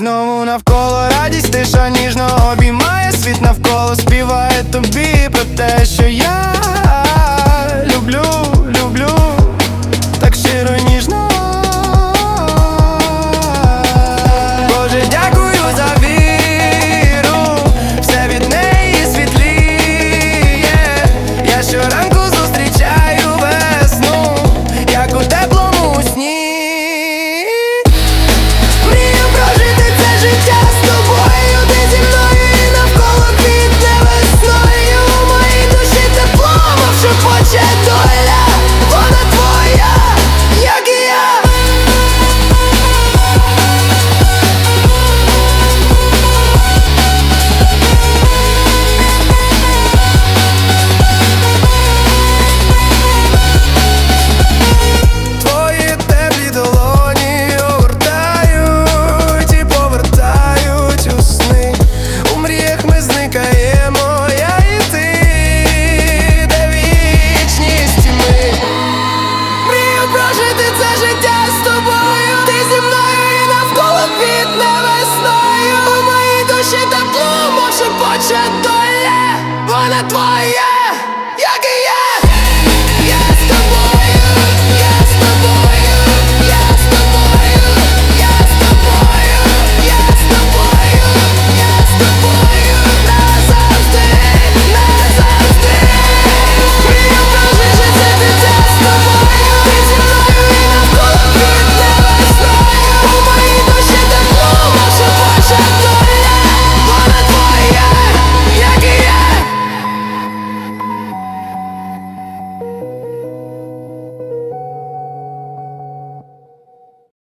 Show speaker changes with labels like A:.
A: знову навколо радість, тиша ніжно обіймає світ навколо, співає тобі про те, що я. vergonha!